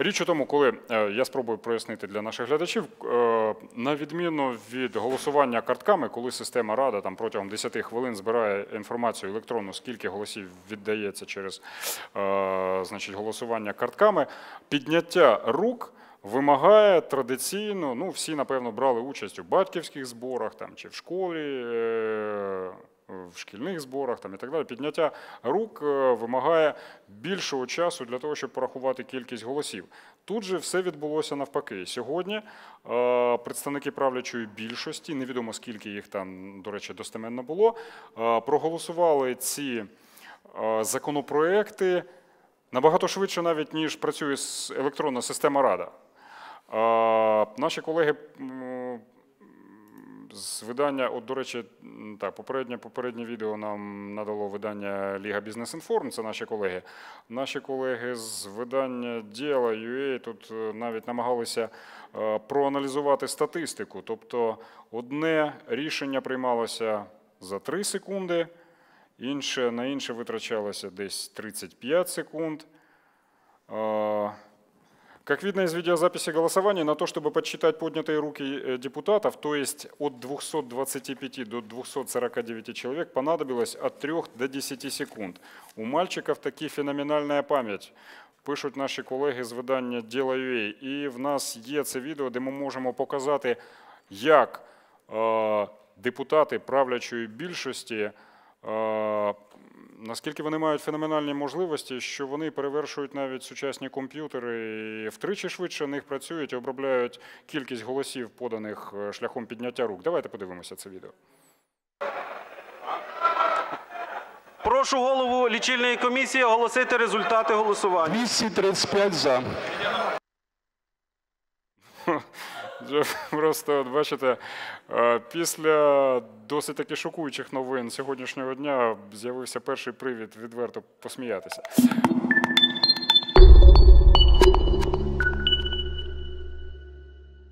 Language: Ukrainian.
Річ у тому, коли е, я спробую прояснити для наших глядачів, е, на відміну від голосування картками, коли система Рада там протягом 10 хвилин збирає інформацію електронну, скільки голосів віддається через е, значить, голосування картками, підняття рук. Вимагає традиційно, ну всі напевно брали участь у батьківських зборах там чи в школі, в шкільних зборах там і так далі. Підняття рук е, вимагає більшого часу для того, щоб порахувати кількість голосів. Тут же все відбулося навпаки. Сьогодні е, представники правлячої більшості, невідомо скільки їх там, до речі, достеменно було, е, проголосували ці законопроекти набагато швидше, навіть ніж працює електронна система Рада. Наші колеги з видання, от, до речі, так, попереднє, попереднє відео нам надало видання Ліга Бізнес Інформ, це наші колеги. Наші колеги з видання Діла UA тут е, навіть намагалися е, проаналізувати статистику. Тобто одне рішення приймалося за 3 секунди, інше, на інше витрачалося десь 35 секунд. Е, Как видно из видеозаписи голосования, на то, чтобы подсчитать поднятые руки э, депутатов, то есть от 225 до 249 человек, понадобилось от 3 до 10 секунд. У мальчиков таки феноменальная пам'ять. Пишуть наші колеги з видання Діла.ua. І в нас є це відео, де ми можемо показати, як е, депутати правлячої більшості е, наскільки вони мають феноменальні можливості, що вони перевершують навіть сучасні комп'ютери і втричі швидше них працюють і обробляють кількість голосів, поданих е, шляхом підняття рук. Давайте подивимося це відео. Прошу голову лічильної комісії оголосити результати голосування. 235 за. Просто от бачите, е, після досить таки шокуючих новин сьогоднішнього дня з'явився перший привід відверто посміятися.